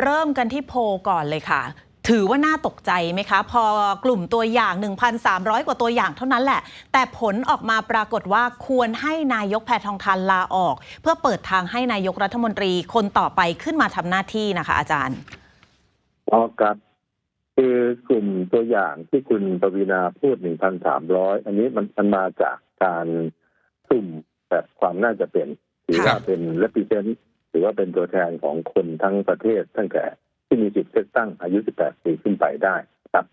เริ่มกันที่โพลก่อนเลยค่ะ ถือว่าน่าตกใจไหมคะ พอกลุ่มตัวอย่าง 1,300 กว่าตัวอย่างเท่านั้นแหละ แต่ผลออกมาปรากฏว่าควรให้นายกแพทองทานลาออก เพื่อเปิดทางให้นายกรัฐมนตรีคนต่อไปขึ้นมาทำหน้าที่นะคะ อาจารย์อ๋อครับคือกลุ่มตัวอย่างที่คุณปวีนาพูด 1,300 อันนี้มันมันมาจากการสุ่มแบบความน่าจะเป็นถือครัว่าบเป็น represent ถือว่าเป็นตัวแทนของคนทั้งประเทศตั้งแต่ที่มีสิทธิ์เลือกตั้งอายุ 18 ปีขึ้นไปได้ครับ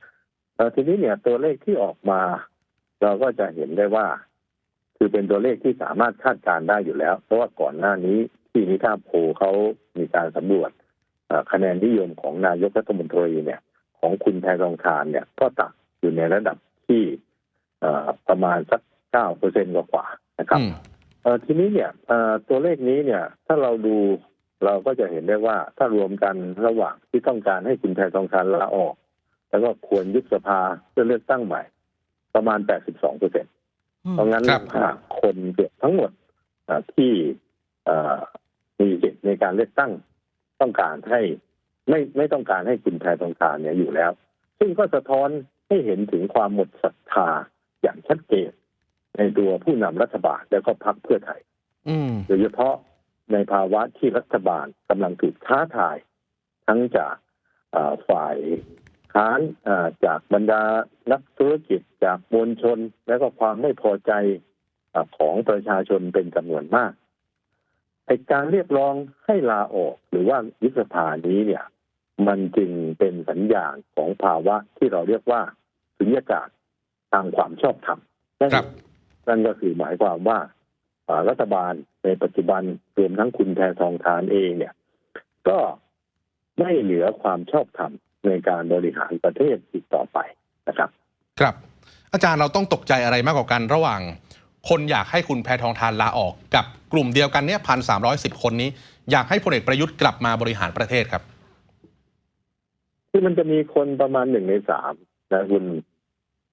ทีนี้เนี่ยตัวเลขที่ออกมา เราก็จะเห็นได้ว่า คือเป็นตัวเลขที่สามารถคาดการณ์ได้อยู่แล้ว เพราะว่าก่อนหน้านี้ที่นิท่าโพเขามีการสำรวจคะแนนนิยมของนายกรัฐมนตรีเนี่ย ของคุณแพรองทานเนี่ย ก็ตักอยู่ในระดับที่ประมาณสักเก้าเปอร์เซ็นต์กว่าๆนะครับ ทีนี้เนี่ยเอ่อตัวเลขนี้เนี่ยถ้าเราดูเราก็จะเห็นได้ว่าถ้ารวมกันระหว่างที่ต้องการให้คุณแพทองทานลาออก แล้วก็ควรยุบสภาเพื่อเลือกตั้งใหม่ ประมาณ 82เปอร์เซ็นต์เพราะงั้นครับหากคนเกือบทั้งหมดเอ่อที่เอ่อมีสิทธิ์ในการเลือกตั้งต้องการให้ไม่ไม่ต้องการให้คุณแพทองทานเนี่ยอยู่แล้ว ซึ่งก็สะท้อนให้เห็นถึงความหมดศรัทธาอย่างชัดเจน ในตัวผู้นำรัฐบาลและก็พรรคเพื่อไทยอืมโดยเฉพาะในภาวะที่รัฐบาลกำลังถูกท้าทาย ทั้งจากเอ่อฝ่ายค้านเอ่อจากบรรดานักธุรกิจจากมวลชน และก็ความไม่พอใจเอ่อของประชาชนเป็นจำนวนมากไอการเรียกร้องให้ลาออกหรือว่ายุบสภานี้เนี่ย มันจึงเป็นสัญญาณของภาวะที่เราเรียกว่าสุญญากาศทางความชอบธรรมนั่นครับ นั่นก็คือหมายความว่าอ่ารัฐบาลในปัจจุบันรวมทั้งคุณแทนทองทานเองเนี่ย ก็ไม่เหลือความชอบธรรมในการบริหารประเทศอีกต่อไปนะครับ ครับ อาจารย์เราต้องตกใจอะไรมากกว่ากันระหว่าง คนอยากให้คุณแพทองทานลาออกกับกลุ่มเดียวกันเนี่ยพันสามร้อยสิบคนนี้ อยากให้พลเอกประยุทธ์กลับมาบริหารประเทศครับคือมันจะมีคนประมาณหนึ่งในสามนะคุณ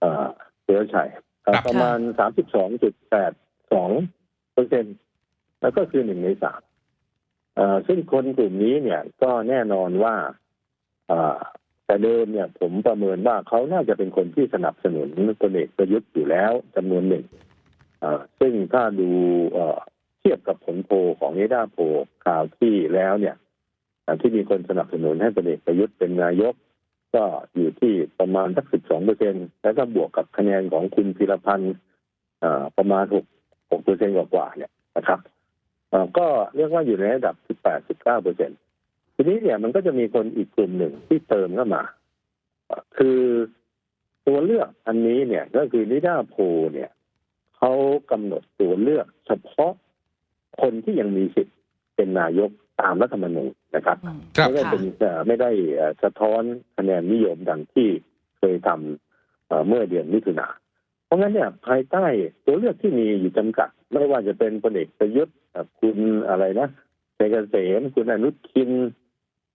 เอ่อเสือชัยเอ่อครับ ประมาณสามสิบสองจุดแปดสองเปอร์เซ็นแล้วก็คือหนึ่งในสามเอ่อซึ่งคนกลุ่มนี้เนี่ยก็แน่นอนว่าเอ่อแต่เดิมเนี่ย ผมประเมินว่าเขาน่าจะเป็นคนที่สนับสนุนพลเอกประยุทธ์อยู่แล้วจำนวนหนึ่งเอ่อซึ่งถ้าดูเอ่อเทียบกับผลโพลของนิดาโพลข่าวที่แล้วเนี่ยอ่าที่มีคนสนับสนุนให้พลเอกประยุทธ์เป็นนายก ก็อยู่ที่ประมาณสักสิบสองเปอร์เซ็นแล้วก็บวกกับคะแนนของคุณพิรพันธ์ประมาณหกหกเปอร์เซ็นกว่าๆเนี่ยนะครับก็เรียกว่าอยู่ในระดับสิบแปดสิบเก้าเปอร์เซ็นทีนี้เนี่ยมันก็จะมีคนอีกกลุ่มหนึ่งที่เติมเข้ามา คือตัวเลือกอันนี้เนี่ยก็คือนิดาโพเนี่ยเขากำหนดตัวเลือกเฉพาะคนที่ยังมีสิทธิ์เป็นนายก ตามรัฐธรรมนูญนะครับครับไม่ได้เป็นเอ่อไม่ได้เอ่อสะท้อนคะแนนนิยมดังที่เคยทำเอ่อเมื่อเดือนมิถุนาเพราะงั้นเนี่ยภายใต้ตัวเลือกที่มีอยู่จำกัด ไม่ว่าจะเป็นพลเอกประยุทธ์เอ่อคุณอะไรนะชัยเกษมคุณอนุทิน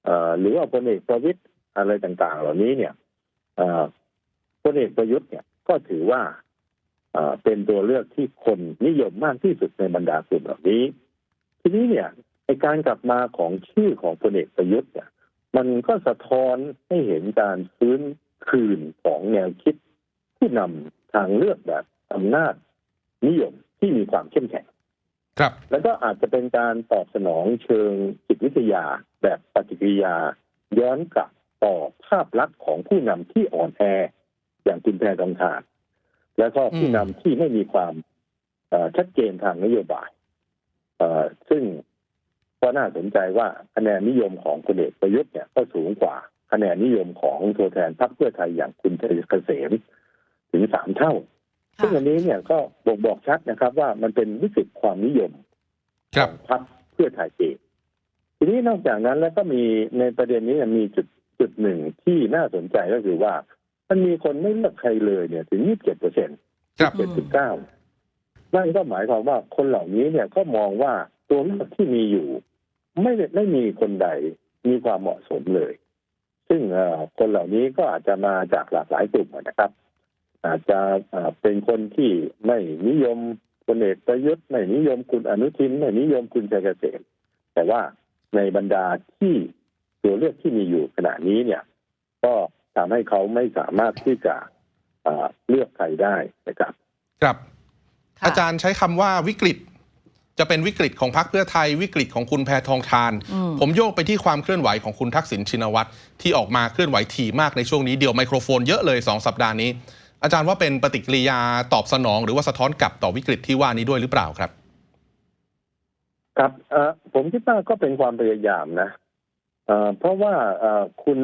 เอ่อหรือว่าพลเอกประวิตยอะไรต่างๆ เหล่านี้เนี่ยเอ่อพลเอกประยุทธ์เนี่ยก็ถือว่าเอ่อเป็นตัวเลือกที่คนนิยมมากที่สุดในบรรดากลุ่มเหล่านี้ ทีนี้เนี่ย ในการกลับมาของชื่อของพลเอกประยุทธ์เนี่ยมันก็สะท้อนให้เห็นการฟื้นคืนของแนวคิดผู้นำทางเลือกแบบอำนาจนิยมที่มีความเข้มแข็งครับ แล้วก็อาจจะเป็นการตอบสนองเชิงจิตวิทยาแบบปฏิกิริยา ย้อนกลับต่อภาพลักษณ์ของผู้นำที่อ่อนแออย่างคุณแพทองทานแล้วก็ผู้นำที่ไม่มีความเอ่อชัดเจนทางนโยบายเอ่อซึ่ง ก็น่าสนใจว่าคะแนนนิยมของพลเอกประยุทธ์เนี่ยก็สูงกว่าคะแนนนิยมของตัวแทนพรรคเพื่อไทยอย่างคุณชัยเกษมถึงสามเท่า ซึ่งอันนี้เนี่ยก็บ่งบอกชัดนะครับ ว่ามันเป็นวิกฤตความนิยมครัขบองพรรคเพื่อไทยเองทีนี้นอกจากนั้นแล้วก็มีในประเด็นนี้มีจุดจุดหนึ่งที่น่าสนใจก็คือว่า มันมีคนไม่เลือกใครเลยเนี่ยถึง27เปอร์เซ็นต์ครับเจ็ดสิบเก้านั่นก็หมายความว่าคนเหล่านี้เนี่ยก็มองว่าตัวเลือกที่มีอยู่ ไม่ได้ไม่มีคนใดมีความเหมาะสมเลย ซึ่งเอ่อคนเหล่านี้ก็อาจจะมาจากหลากหลายกลุ่มนะครับ อาจจะเอ่อเป็นคนที่ไม่นิยมพลเอกประยุทธ์ไม่นิยมคุณอนุทินไม่นิยมคุณชัยเกษมแต่ว่าในบรรดาที่ตัวเลือกที่มีอยู่ขณะนี้เนี่ย ก็ทำให้เขาไม่สามารถที่จะเอ่อเลือกใครได้นะครับ ครับค่ะอาจารย์ใช้คำว่าวิกฤต จะเป็นวิกฤตของพรรคเพื่อไทยวิกฤตของคุณแพทองทานอืมผมโยกไปที่ความเคลื่อนไหวของคุณทักษิณชินวัตรที่ออกมาเคลื่อนไหวถี่มากในช่วงนี้เดียวไมโครโฟนเยอะเลย 2 สัปดาห์นี้ อาจารย์ว่าเป็นปฏิกิริยาตอบสนอง หรือว่าสะท้อนกลับต่อวิกฤตที่ว่านี้ด้วยหรือเปล่าครับ ครับเอ่อผมคิดว่าก็เป็นความพยายามนะเอ่อเพราะว่าเอ่อคุณ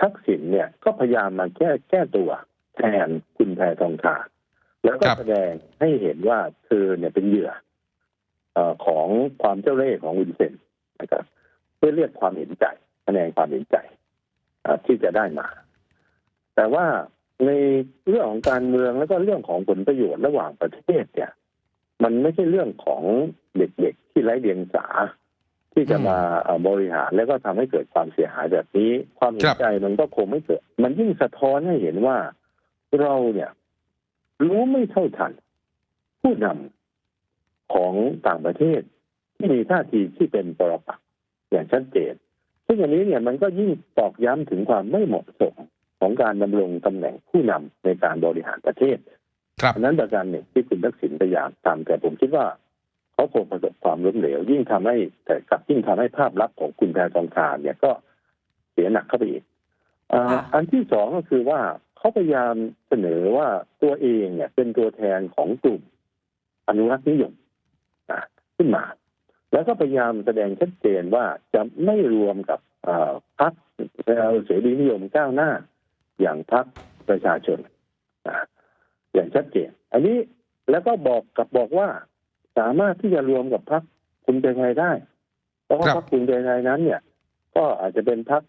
ทักษิณเนี่ยก็พยายามมาแก้แก้ตัวแทนคุณแพทองทาน แล้วก็ครับแสดงให้เห็นว่าเธอเนี่ยเป็นเหยื่อเอ่อของความเจ้าเล่ห์ของวินเซนต์นะครับ เพื่อเรียกความเห็นใจแสดงความเห็นใจเอ่อที่จะได้มา แต่ว่าในเรื่องของการเมืองแล้วก็เรื่องของผลประโยชน์ระหว่างประเทศเนี่ย มันไม่ใช่เรื่องของเด็กๆที่ไร้เดียงสาที่จะอืมมาเอ่อบริหารแล้วก็ทำให้เกิดความเสียหายแบบนี้ ความเห็คนรับใจมันก็คงไม่เกิด มันยิ่งสะท้อนให้เห็นว่าเราเนี่ย รู้ไม่เท่าทัน ผู้นำของต่างประเทศ ที่มีท่าทีที่เป็นปรปักษ์อย่างชัดเจนซึ่งอันนี้เนี่ยมันก็ยิ่งตอกย้ำถึงความไม่เหมาะสมของการดำรงตำแหน่งผู้นำในการบริหารประเทศครับอันนั้นประการหนึ่งที่คุณทักษิณพยายามทำแต่ผมคิดว่าเขาคงประสบความล้มเหลว ยิ่งทำให้แต่กลับยิ่งทำให้ภาพลักษณ์ของคุณแพทองทานเนี่ยก็เสียหนักเข้าไปอีกอ่าค่ะอันที่สองก็คือว่า เขาพยายามเสนอว่าตัวเองเนี่ย เป็นตัวแทนของกลุ่มอนุรักษ์นิยมขึ้นมา แล้วก็พยายามแสดงชัดเจนว่าจะไม่รวมกับพรรคเสรีนิยมก้าวหน้า อย่างพรรคประชาชนอย่างชัดเจน อันนี้แล้วก็บอกกับบอกว่าสามารถที่จะรวมกับพรรคคุณใจไทยได้ เพราะว่าพรรคคุณใจไทยนั้น เนี่ย ก็อาจจะเป็นพรรค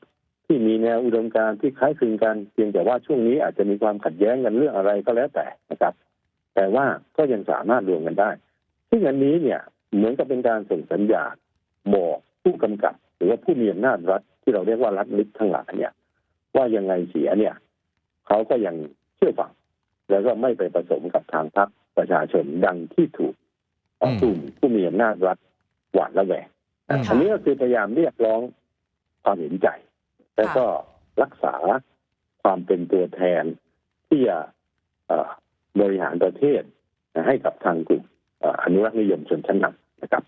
ที่มีแนวอุดมการณ์ที่คล้ายคลึงกันเพียงแต่ว่าช่วงนี้อาจจะมีความขัดแย้งกันเรื่องอะไรก็แล้วแต่นะครับ แต่ว่าก็ยังสามารถรวมกันได้ ซึ่งอันนี้เนี่ยเหมือนกับเป็นการส่งสัญญาณบอกผู้กำกับ หรือว่าผู้มีอำนาจรัฐที่เราเรียกว่ารัฐลิกทั้งหลายเนี่ย ว่ายังไงเสียเนี่ยเขาก็ยังเชื่อฟังแล้วก็ไม่ไปผสมกับทางพรรคประชาชนดังที่ถูกกลุ่มผู้มีอำนาจรัฐหวาดระแวงอันนี้ก็คือพยายามเรียกร้องความเห็นใจ แล้วก็รักษาความเป็นตัวแทนที่จะเอ่อบริหารประเทศให้กับทางกลุ่มเอ่ออนุรักษ์นิยมชนชั้นนำนะครับ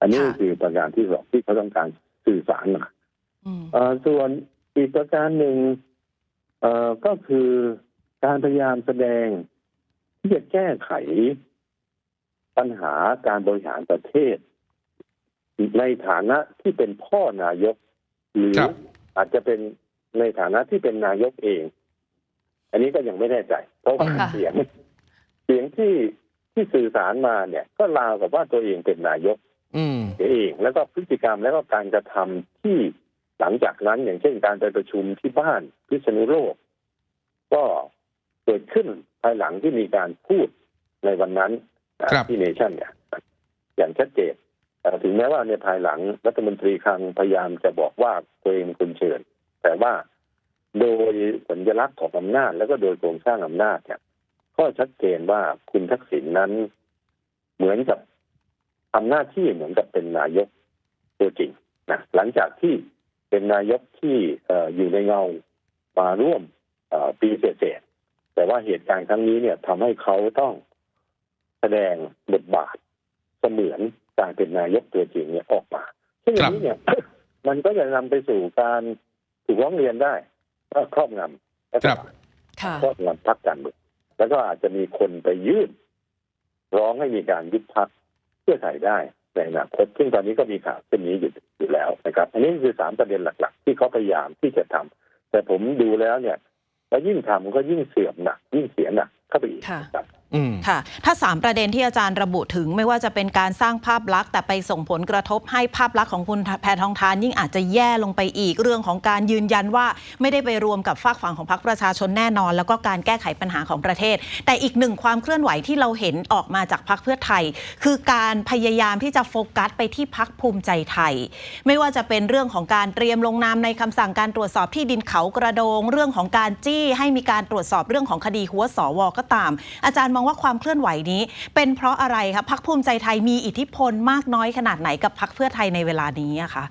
อันนี้ก็คือประการที่สองที่เขาต้องการสื่อสารมาอืมเอ่อส่วนอีกประการหนึ่งเอ่อก็คือการพยายามแสดงที่จะแก้ไขปัญหาการบริหารประเทศ ในฐานะที่เป็นพ่อนายก หรือครับ อาจจะเป็นในฐานะที่เป็นนายกเอง อันนี้ก็ยังไม่แน่ใจ เพราะว่าค่ะเสียง เสียงที่ที่สื่อสารมาเนี่ย ก็ราวกับว่าตัวเองเป็นนายก อืมเองแล้วก็พฤติกรรมแล้วก็การกระทำที่หลังจากนั้นอย่างเช่นการไปประชุมที่บ้านพิษณุโลก ก็เกิดขึ้นภายหลังที่มีการพูดในวันนั้นนะครับที่เนชั่นเนี่ยอย่างชัดเจนเอ่อ ถึงแม้ว่าในภายหลังรัฐมนตรีคลังพยายามจะบอกว่าตัวเองเป็นคนเชิญ แต่ว่าโดยสัญลักษณ์ของอำนาจ แล้วก็โดยโครงสร้างอำนาจเนี่ยก็ชัดเจนว่าคุณทักษิณนั้นเหมือนกับทำหน้าที่เหมือนกับเป็นนายกตัวจริงนะหลังจากที่เป็นนายกที่ออยู่ในเงามาร่วมปีเศษแต่ว่าเหตุการณ์ครั้งนี้เนี่ยทำให้เขาต้องแสดงบทบาทเสมือน การเป็นนายกตัวจริงเนี่ยออกมาซึ่งอันนี้เนี่ย มันก็จะนำไปสู่การถูกร้องเรียนได้ว่าครอบงำรัฐครับบาลค่ะครอบงำพรรคการเมืองแล้วก็อาจจะมีคนไปยื่นร้องให้มีการยุบพักเพื่อไทยได้ในอนาคตซึ่งตอนนี้ก็มีข่าวเช่นนี้อยู่อยู่แล้วนะครับ อันนี้คือสามประเด็นหลัก ๆ ที่เขาพยายามที่จะทำแต่ผมดูแล้วเนี่ย แล้วยิ่งทำก็ยิ่งเสื่อมหนักยิ่งเสียหนักเข้าไปอีกค่ะครับอืมค่ะ ถ้า 3 ประเด็นที่อาจารย์ระบุถึงไม่ว่าจะเป็นการสร้างภาพลักษณ์แต่ไปส่งผลกระทบให้ภาพลักษณ์ของคุณแพทองทานยิ่งอาจจะแย่ลงไปอีกเรื่องของการยืนยันว่า ไม่ได้ไปรวมกับฝากฝั่งของพรรคประชาชนแน่นอน แล้วก็การแก้ไขปัญหาของประเทศ แต่อีกหนึ่งความเคลื่อนไหวที่เราเห็นออกมาจากพรรคเพื่อไทย คือการพยายามที่จะโฟกัสไปที่พรรคภูมิใจไทย ไม่ว่าจะเป็นเรื่องของการเตรียมลงนามในคำสั่งการตรวจสอบที่ดินเขากระโดง เรื่องของการจี้ให้มีการตรวจสอบเรื่องของคดีหัวสวก็ตาม อาจารย์มองว่าความเคลื่อนไหวนี้ เป็นเพราะอะไรคะพักภูมิใจไทยมีอิทธิพลมากน้อยขนาดไหนกับพักเพื่อไทยในเวลานี้อะคะ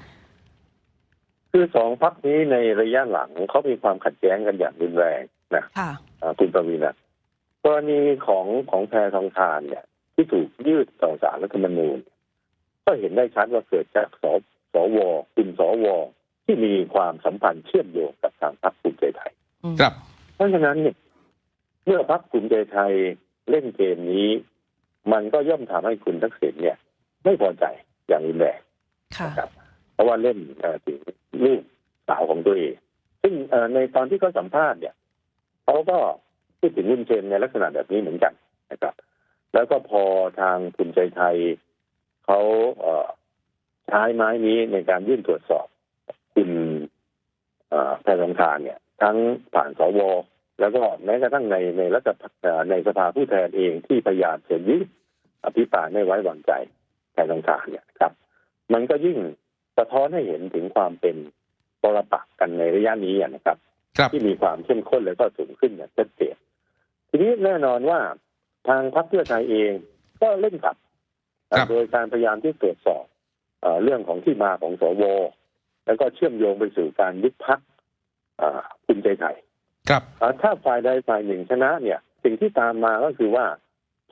คือสองพักนี้ในระยะหลังเขามีความขัดแย้งกันอย่างรุนแรงนะค่ะอ่าคุณประวีนะกรณีของของแพรทองทานเนี่ย ที่ถูกยืดต่อสารรัฐธรรมนูญ ก็เห็นได้ชัดว่าเกิดจากสสวกลุ่มสวที่มีความสัมพันธ์เชื่อมโยงกับทางพรรคภูมิใจไทยอืมครับ เพราะฉะนั้นเนี่ยเมื่อพรรคภูมิใจไทย เล่นเกมนี้ มันก็ย่อมทำให้คุณทักษิณเนี่ย ไม่พอใจอย่างรุนแรงค่ะนะครับ เพราะว่าเล่นเอ่อถึงลูกสาวของตัวเอง ซึ่งเอ่อในตอนที่เขาสัมภาษณ์เนี่ยเขาก็พูดถึงวุนเชนในลักษณะแบบนี้เหมือนกันนะครับ แล้วก็พอทางภูมิใจไทยเขาเอ่อใช้ไม้นี้ในการยื่นตรวจสอบคุณเอ่อแพทองทานเนี่ย ทั้งผ่านสว แล้วก็แม้กระทั่งในในรัฐสภาเอ่อในสภาผู้แทนเองที่พยายามจะยื่นอภิปรายไม่ไว้วางใจแพทองทานเนี่ยนะครับ มันก็ยิ่งสะท้อนให้เห็นถึงความเป็นปรปักษ์กันในระยะนี้อะนะครับครับที่มีความเข้มข้นและก็สูงขึ้นอย่างชัดเจนทีนี้แน่นอนว่าทางพรรคเพื่อไทยเองก็เล่นกลับครับโดยการพยายามที่ตรวจสอบเอ่อเรื่องของที่มาของสวแล้วก็เชื่อมโยงไปสู่การยุบพักภูมิใจไทย ครับเอ่อถ้าฝ่ายใดฝ่ายหนึ่งชนะเนี่ย สิ่งที่ตามมาก็คือว่า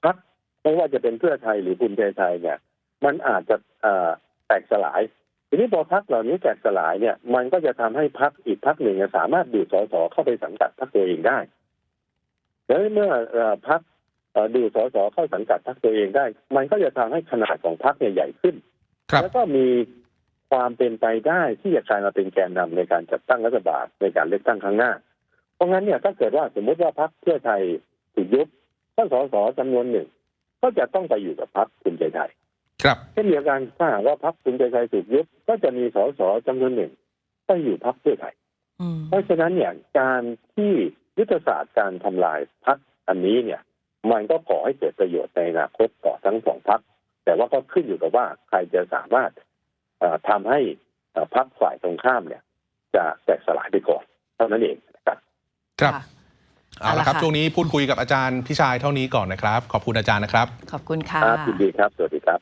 พักไม่ว่าจะเป็นเพื่อไทยหรือภูมิใจไทยเนี่ย มันอาจจะเอ่อแตกสลาย ทีนี้พอพักเหล่านี้แตกสลายเนี่ย มันก็จะทำให้พักอีกพักหนึ่งเนี่ยสามารถดูดสสเข้าไปสังกัดพักตัวเองได้แล้วเมื่อเอ่อพักดูดสสเข้าสังกัดพักตัวเองได้ มันก็จะทำให้ขนาดของพักเนี่ยใหญ่ขึ้นครับแล้วก็มีความเป็นไปได้ที่จะกลายมาเป็นแกนนำในการจัดตั้งรัฐบาลในการเลือกตั้งครั้งหน้าเพ ราะงั้นเนี่ยถ้าเกิดว่าสมมติว่าพรรคเพื่อไทยถูกยุบท่านสสจำนวนหนึ่ง ก็จะต้องไปอยู่กับพรรคภูมิใจไทย ครับเช่นเดียวกันถ้าหากว่าพรรคภูมิใจไทยถูกยุบก็จะมีสสจำนวนหนึ่งไปอยู่พรรคเพื่อไทยอืมเพราะฉะนั้นเนี่ยการที่ยุทธศาสตร์การทำลายพรรคอันนี้เนี่ย มันก็ก่อให้เกิดประโยชน์ในอนาคตต่อทั้งสองพรรคแต่ว่าก็ขึ้นอยู่กับว่าใครจะสามารถเอ่อทำให้เอ่อพรรคฝ่ายตรงข้ามเนี่ย จะแตกสลายไปก่อนเท่านั้นเองนะ ครับครับค่ะเอาละครับเอาละค่ะช่วงนี้พูดคุยกับอาจารย์พิชัยเท่านี้ก่อนนะครับ ขอบคุณอาจารย์นะครับ ขอบคุณค่ะ ครับยินดีครับ สวัสดีครับ